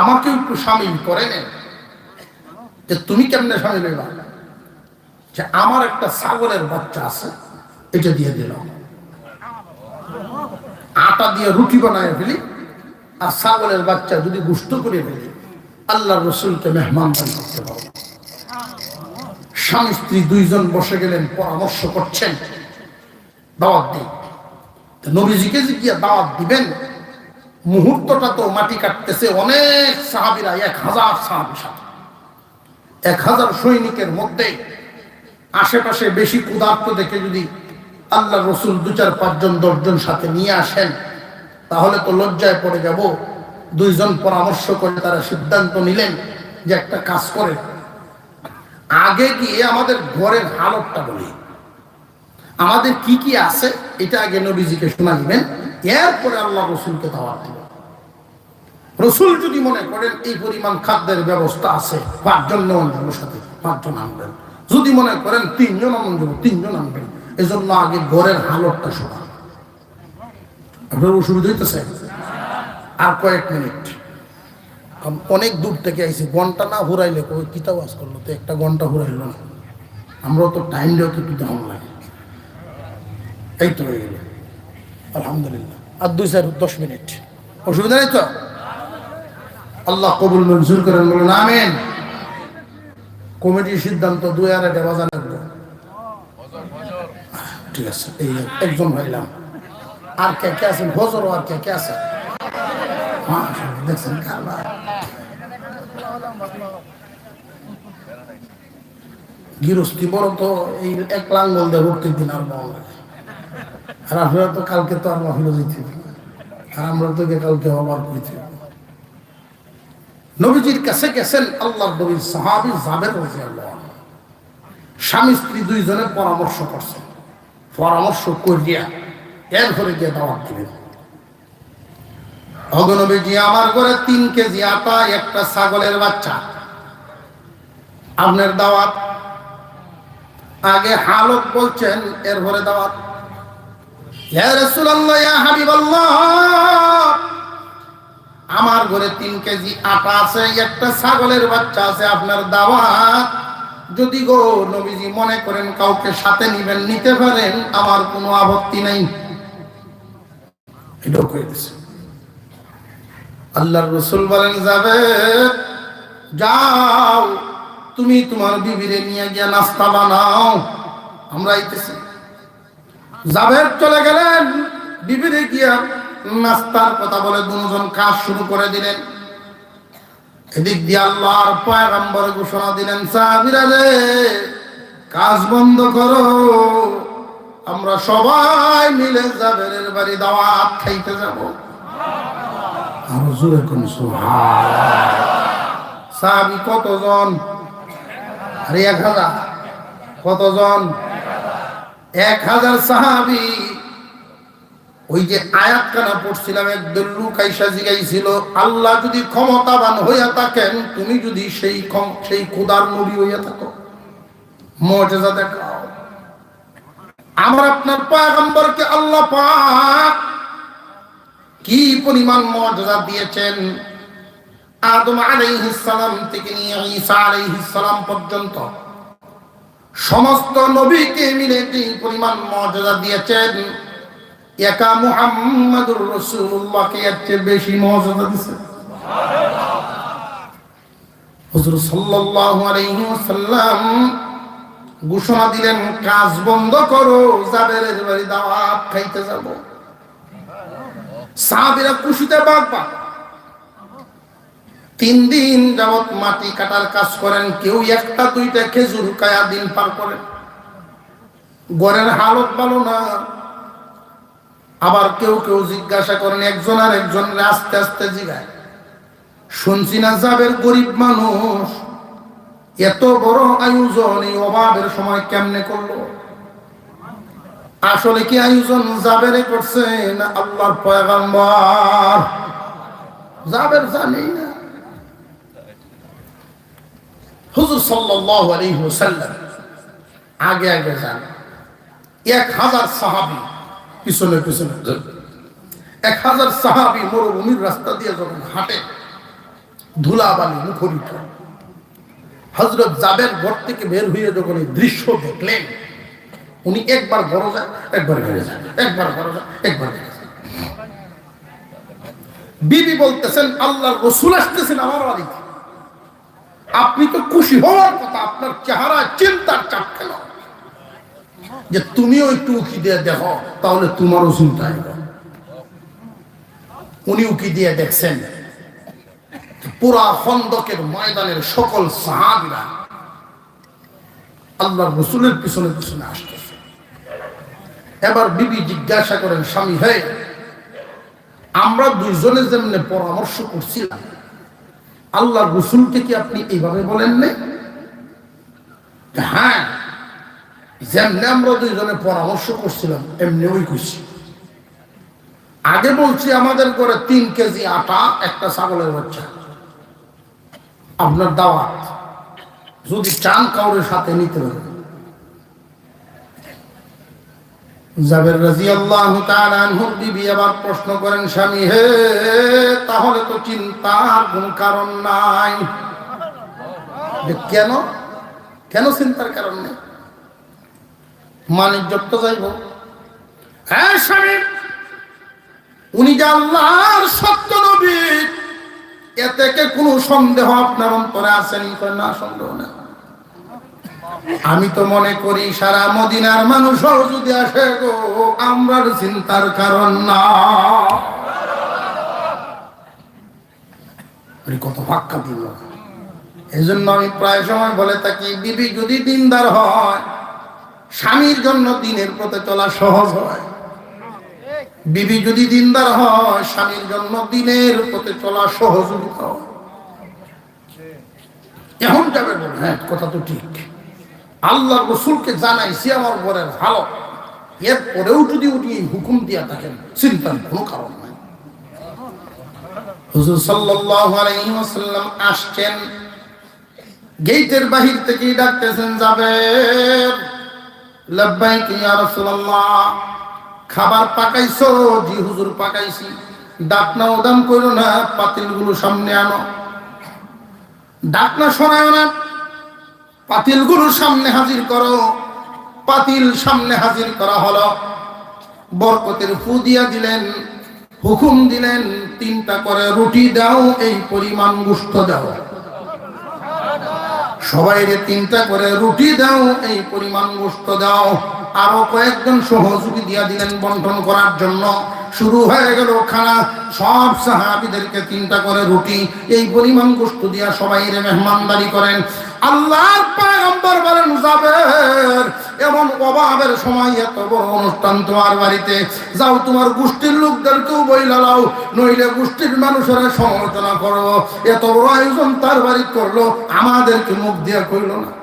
আমাকে একটু সামিল করে নেন। যে তুমি কেমনে সামিল হইবা? যে আমার একটা ছাগলের বাচ্চা আছে, এটা দিয়ে দিলাম আটা দিয়ে রুটি বানায় ফেলি, আর ছাগলের বাচ্চা যদি গুস্ত করে ফেলি আল্লাহ রসুলকে মেহমান দান করতে স্বামী স্ত্রী দুইজন বসে গেলেন, পরামর্শ করছেন, দাওয়াত তো নবীজিকে যে গিয়ে দাওয়াত দিবেন? মুহূর্তটা তো মাটি কাটতেছে, অনেক সাহাবিরা, এক হাজার সাহাবি এক হাজার সৈনিকের মধ্যে আশেপাশে বেশি ক্ষুধার্ত দেখে যদি আল্লাহ রসুল দু চার পাঁচজন দশজন সাথে নিয়ে আসেন, তাহলে তো লজ্জায় পড়ে যাব। দুইজন পরামর্শ করে তারা সিদ্ধান্ত নিলেন যে একটা কাজ করে। আগে গিয়ে আমাদের ঘরের হালতটা বলি। আমাদের কি কি আছে, এটা আগে নবীজিকে শোনা দিবেন এরপরে আল্লাহ রসুলকে দাওয়াত দিবেন রসুল যদি মনে করেন এই পরিমাণ খাদ্যের ব্যবস্থা আছে, পাঁচজন নেওয়ার জন্য সাথে পাঁচজন আনবেন। যদি মনে করেন তিনজন আনবেন জন্য তিনজন আনবেন, এজন্য আগে ঘরের হালতটা শোনা আপনার অসুবিধা হইতেছে? আর কয়েক মিনিট। অনেক দূর থেকে আইসি ঘণ্টা না ঘুরাইলে কই কিতা ওয়াজ করল তো, একটা ঘণ্টা ঘুরাইলো না। আমরাও তো টাইম দেওয়া একটু দেওয়া লাগে। এই তো হয়ে গেল। আলহামদুলিল্লাহ। আর দুই চার দশ মিনিট। অসুবিধা নেই তো? আল্লাহ কবুল মঞ্জুর করেন বলুন আমেন। কমিটির সিদ্ধান্ত দুই আর একটা বাজার লাগবে ঠিক আছে এই একজন ভাইলাম আর কে কে আছেন? হজর আর কে কে আছে? হ্যাঁ দেখছেন গৃহস্থী বড় তো এই এক লাঙ্গল দিয়ে প্রত্যেক দিন আর মন লাগে আর আপনারা তো কালকে তো আর মহিলা যেতে আর আমরা তো কালকে আবার করতে নবীজির কাছে গেছেন আল্লাহ নবীর সাহাবি জাবের রাদিয়াল্লাহু আনহু। স্বামী স্ত্রী দুইজনে পরামর্শ করছেন। পরামর্শ করিয়া এরপরে গিয়ে দাওয়াত দিবেন অগনবীজি আমার ঘরে তিন কেজি আটা, একটা ছাগলের বাচ্চা। আপনার দাওয়াত? আগে হালত বলছেন এরপরে দাওয়াত ইয়া রাসূলুল্লাহ ইয়া হাবিবাল্লাহ আমার ঘরে তিন কেজি আটা আছে, একটা ছাগলের বাচ্চা আছে, আপনার দাওয়াত। যদি গো নবীজি মনে করেন কাউকে সাথে নিবেন, নিতে পারেন, আমার কোনো আপত্তি নাই। এটাও করে রসুল বলেন, যাবে, যাও, তুমি তোমার বিবিরে নিয়ে গিয়ে নাস্তা বানাও। আমরা আইতেছি। জাবের চলে গেলেন। বিবিরে গিয়া নাস্তার কথা বলে দুজন কাজ শুরু করে দিলেন। এদিক দিয়ে আল্লাহর পয়গম্বর ঘোষণা দিলেন সাহাবীরা রে কাজ বন্ধ করো। আমরা সবাই মিলে জাবেরের বাড়ি দাওয়াত খাইতে যাব। আরও জোরে কোন সাহাবি, কতজন? আরে এক হাজার। কতজন? এক হাজার সাহাবি, ওই যে আয়াত কানা পড়ছিলাম, একদল লোক জিগাইছিল, আল্লাহ যদি ক্ষমতাবান হইয়া থাকেন, তুমি যদি সেই সেই খুদার নবী হইয়া থাকো। মর্যাদা দেখাও। আমার আপনার পয়গম্বরকে আল্লাহ পাক কি পরিমাণ মর্যাদা দিয়েছেন? আদম আলাইহিস সালাম থেকে নিয়ে ঈসা আলাইহিস সালাম পর্যন্ত সমস্ত নবীকে মিলে যে পরিমাণ মর্যাদা দিয়েছেন। একা মুহাম্মাদুর রাসূলুল্লাহকে এর চেয়ে বেশি মর্যাদা দিয়েছে হুজুর সাল্লাল্লাহু আলাইহি ওয়াসাল্লাম ঘোষণা দিলেন, কাজ বন্ধ করো জাবেরের বাড়ি দাওয়াত খাইতে যাব। সাহাবীরা খুশিতে বাগবা তিন দিন যাবত মাটি কাটার কাজ করেন, কেউ একটা দুইটা খেজুর কায়া দিন পার করেন। গড়ের হালত ভালো না। আবার কেউ কেউ জিজ্ঞাসা করেন, একজন আর একজন আস্তে আস্তে জিগায়। শুনছি না যাবের গরিব মানুষ, এত বড় আয়োজন এই অভাবের সময় কেমনে করল? আসলে কি আয়োজন জাবেরে করছে না আল্লাহর পয়গাম্বর। জাবের জানি না। হুজুর ওয়াসাল্লাম, আগে আগে যান। এক হাজার সাহাবী পিছনে পিছনে। এক হাজার সাহাবী মরুভূমির রাস্তা দিয়ে যখন হাঁটে, ধুলাবালি, মুখরিত। হজরত জাবের ঘর থেকে বের হয়ে যখন এই দৃশ্য দেখলেন, উনি একবার বড় যায় একবার বেড়ে যায় একবার বড় যায় একবার বেড়ে যায় বিবি বলতেছেন আল্লাহ রসুল আসতেছেন আমার বাড়িতে। আপনি তো খুশি হওয়ার কথা, আপনার চেহারা চিন্তার চাপ খেল। যে তুমিও একটু উকি দিয়ে দেখো, তাহলে তোমারও চিন্তা হবে উনি উকি দিয়ে দেখছেন, পুরা খন্দকের ময়দানের সকল সাহাবিরা আল্লাহ রসুলের পিছনে পিছনে আসতেছে। এবার বিবি জিজ্ঞাসা করেন, স্বামী, হে, আমরা দুইজনে যেমনি পরামর্শ করছিলাম আল্লাহ রসুলকে কি আপনি এইভাবে বলেন নাই? হ্যাঁ যেমনি আমরা দুইজনে পরামর্শ করছিলাম এমনি ওই খুশি আগে বলছি আমাদের করে তিন কেজি আটা, একটা ছাগলের বাচ্চা। আপনার দাওয়াত। যদি চান কাউরের সাথে নিতে পারেন। জাবের রাজি করেন, স্বামী হে চিন্তার কোন কারণ নাই। কেন? কেন চিন্তার কারণ নেই? মানিক হ্যাঁ আল্লাহর সত্য নবী, এতে কোনো সন্দেহ আপনার অন্তরে আসেনি না, সন্দেহ না আমি তো মনে করি সারা মদিনার মানুষ যদি আসে গো, আমরার চিন্তার কারণ না। কত ফাক্কা দিল। এই জন্য আমি প্রায় সময় বলে থাকি, বিবি যদি দিনদার হয়, স্বামীর জন্য দিনের পথে চলা সহজ হয়। বিবি যদি দিনদার হয়, স্বামীর জন্য দিনের পথে চলা সহযোগিতা হয়। এখন যাবে বলে হ্যাঁ কথা তো ঠিক। আল্লাহ রসুলকে জানাইছি আমার পরে ভালো এরপরেও যদি উনি হুকুম দিয়া থাকেন, চিন্তার কোনো কারণ নাই। হুজুর সাল্লাল্লাহু আলাইহি ওয়াসাল্লাম আসছেন গেটের বাহির থেকে ডাকতেছেন যাবে লাব্বাইক ইয়া রাসূলুল্লাহ, খাবার পাকাইছো? জি হুজুর, পাকাইছি। ডাকনা উদাম করো না, পাতিলগুলো সামনে আনো। ডাকনা সরায় না। পাতিলগুলো সামনে হাজির করো। পাতিল সামনে হাজির করা হলো। বরকতের ফু দিয়া দিলেন, হুকুম দিলেন, তিনটা করে রুটি দাও, এই পরিমাণ গুস্ত দাও। সবাই তিনটা করে রুটি দাও, এই পরিমাণ গোস্ত দাও। আরও কয়েকজন সহযোগী দিয়া দিলেন বন্টন করার জন্য। শুরু হয়ে গেল খানা। সব সাহাবিদেরকে তিনটা করে রুটি, এই পরিমাণ গোস্ত দিয়া সবাই রে মেহমানদারি করেন। আল্লাহর পয়গম্বর বলেন যাবের এমন অভাবের সময় এত বড় অনুষ্ঠান তোমার বাড়িতে। যাও তোমার গোষ্ঠীর লোকদেরকেও বই লাও নইলে গোষ্ঠীর মানুষের সমালোচনা করো। এত বড় আয়োজন তার বাড়ি করল, আমাদেরকে মুখ দিয়ে করল না।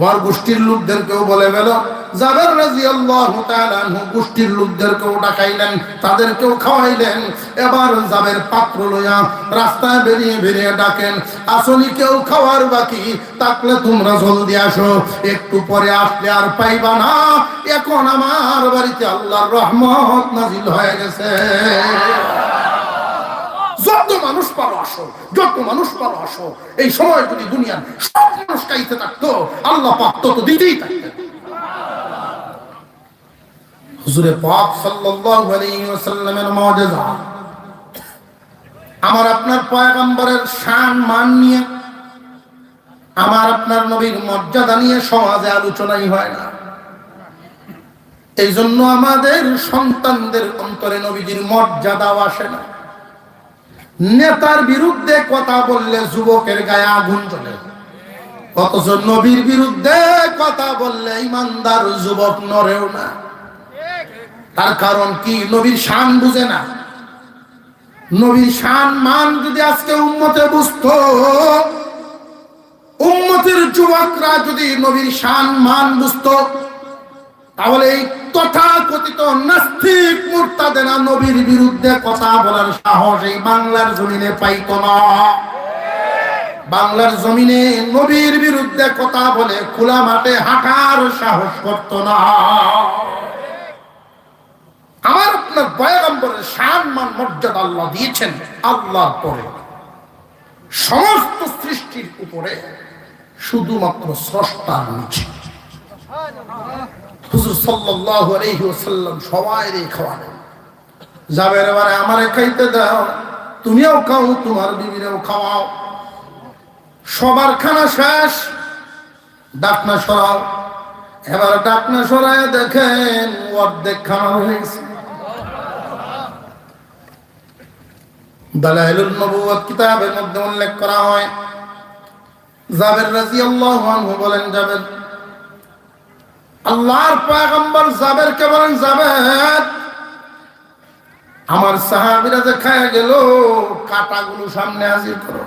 তোমার গোষ্ঠীর লোকদেরকেও বলে গেল গোষ্ঠীর ডাকাইলেন খাওয়াইলেন। এবার জাবের পাত্র রাস্তায় বেরিয়ে ডাকেন কেউ বাকি তোমরা একটু পরে আসলে আর পাইবা না। এখন আমার বাড়িতে আল্লাহর রহমত নাজিল হয়ে গেছে। যত মানুষ পারো আসো, যত মানুষ পারো আসো। এই সময় যদি দুনিয়ার সব মানুষ কাইতে থাকতো, আল্লাহ পাক তত দিতেই থাকতেন। হুজুরে পাক সাল্লাল্লাহু আলাইহি ওয়াসাল্লামের মুজিজা আমার আপনার পয়গম্বরের শান, মান নিয়ে, আমার আপনার নবীর মর্যাদা নিয়ে সমাজে আলোচনাই হয় না। এই জন্য আমাদের সন্তানদের অন্তরে নবীজির মর্যাদাও আসে না। নেতার বিরুদ্ধে কথা বললে যুবকের গায়ে আগুন জ্বলে। অথচ নবীর বিরুদ্ধে কথা বললে ইমানদার যুবক নরেও না। তার কারণ কি? নবীর শান বুঝে না। নবীর শান মান যদি আজকে উম্মতে বুঝত, উম্মতের যুবকরা যদি নবীর শান মান বুঝত তাহলে এই তথাকথিত নাস্তিক মুরতাদেরা নবীর বিরুদ্ধে কথা বলার সাহস এই বাংলার জমিনে পাইত না। বাংলার জমিনে নবীর বিরুদ্ধে কথা বলে খোলা মাঠে হাঁটার সাহস করত না। আমার আপনার পয়গম্বরের সম্মান মর্যাদা আল্লাহ দিয়েছেন, আল্লাহ পরে সমস্ত সৃষ্টির উপরে শুধুমাত্র স্রষ্টার নিচে। হুজুর সাল্লাল্লাহু আলাইহি ওয়াসাল্লাম সবাইরে খাওয়ালেন যাবের এবারে আমারে খাইতে দাও, তুমিও খাও, তোমার বিবিরেও খাওয়াও। সবার খানা শেষ, ডাকনা সরাও। এবার ডাকনা সরায় দেখেন অর্ধেক খানা হয়েছে দালাইলুল নবুয়ত কিতাবের মধ্যে উল্লেখ করা হয়। জাবের রাদিয়াল্লাহু আনহু বলেন, জাবের আল্লাহর পয়গম্বর জাবেরকে বলেন জাবের আমার সাহাবীরা যে খায় গেল, কাটাগুলো সামনে হাজির করো।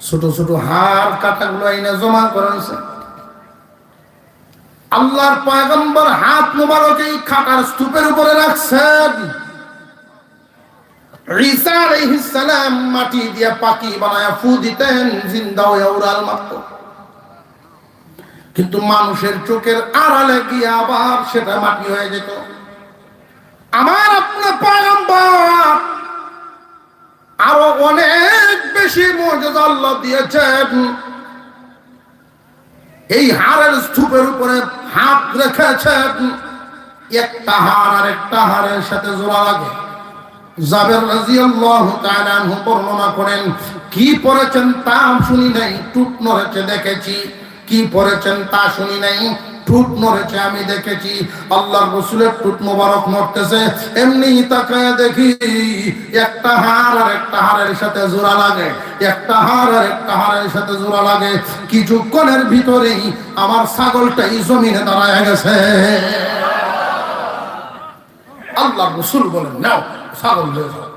ছোট ছোট হাড় কাটাগুলো আইনে জমা করেছে আল্লাহর পয়গম্বর হাত মোবারক এই খাটার স্তূপের উপরে রাখছেন ঈসা আলাইহিস সালাম মাটি দিয়ে পাকি বানায় ফু দিতেন, জিন্দা হয়ে উড়াল মারত। কিন্তু মানুষের চোখের আড়ালে গিয়ে আবার সেটা মাটি হয়ে যেত। আমার আপনার পয়গম্বর আরও অনেক বেশি মর্যাদা দিয়েছেন। এই হাড়ের স্তূপের উপরে হাত রেখেছেন। একটা হাড় আর একটা হাড়ের সাথে জোড়া লাগে। জাবের বর্ণনা করেন, কি পড়েছেন তা শুনি নাই টুট নড়েছে দেখেছি। কি পড়েছেন তা শুনি নাই। টুট নড়েছে আমি দেখেছি। আল্লাহর রসুলের টুট মোবারক নড়তেছে এমনি তাকায় দেখি একটা হাড় আর একটা হাড়ের সাথে জোড়া লাগে। একটা হাড় আর একটা হাড়ের সাথে জোড়া লাগে। কিছুক্ষণের ভিতরেই আমার ছাগলটাই জমিনে দাঁড়ায় গেছে। আল্লাহ রসুল বলেন, নাও, ছাগল লয়ে যাও।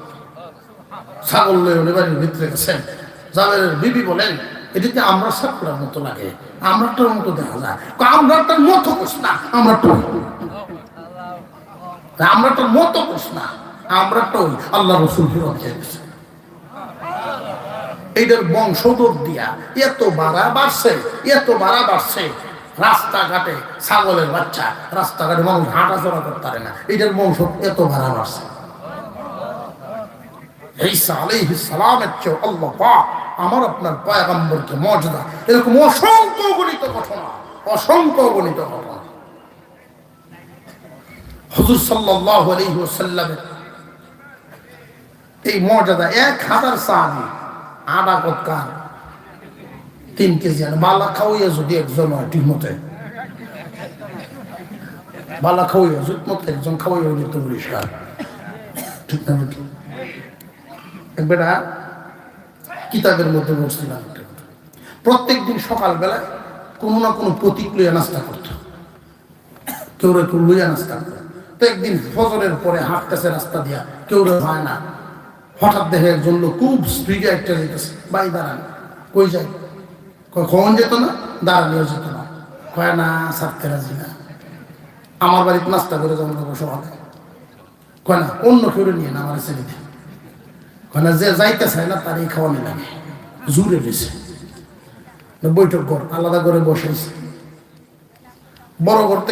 ছাগল লয়ে বাড়ির ভিতরে গেছেন। জাবের বিবি বলেন এটিতে আমরা সাপড়ার মতো লাগে, আমরাটার মতো দেখা যায়। আমরাটার মতো কোস না আমরাটা আমরাটার মতো কোস না, আমরাটা ওই আল্লাহ রসুল ফিরত এইটার বংশধর দিয়া এত বাড়া বাড়ছে, এত বাড়া বাড়ছে। রাস্তাঘাটে ছাগলের বাচ্চা, রাস্তাঘাটে মানুষ হাঁটাচলা করতে পারে না। এটার বংশ এত ভাড়া বাড়ছে। ঈসা আলাইহিস সালামের চেয়ে আল্লাহ পাক আমার আপনার পয়গম্বরকে মর্যাদা। এরকম অসংখ্য গণিত ঘটনা, অসংখ্য গণিত ঘটনা। হুজুর সাল্লাল্লাহু আলাইহি এই মর্যাদা এক হাজার সাহাবী আডা কতকার তিন কেজি আর বালা খাওয়াইয়া যদি একজন হয় ঠিক মতে। বালা খাওয়াইয়া যদি মতো একজন খাওয়াইয়া যেত পরিষ্কার। ঠিক না একবার কিতাবের মধ্যে কথা। প্রত্যেক দিন সকালবেলা কোনো না কোনো প্রতীক লইয়া নাস্তা করত কেউ একটু লইয়া নাস্তা করে। তো একদিন ফজরের পরে হাঁটতেছে রাস্তা দিয়া, কেউ হয় না। হঠাৎ দেখে একজন লোক খুব স্পিডে একটা যেতেছে বাই দাঁড়ান, কই যাই? কখন যেত না দাঁড়ালেও যেত না। কয়, না সারতে রাজি না। আমার বাড়িতে নাস্তা করে যেমন সকালে। কয়, না, অন্য কেউ নিয়ে না, আমার ছেলে দিয়ে কয় যে যাইতে চায় না তার এই খাওয়ানি লাগে জুড়ে গেছে বৈঠক কর আলাদা করে বসেছে বড় করতে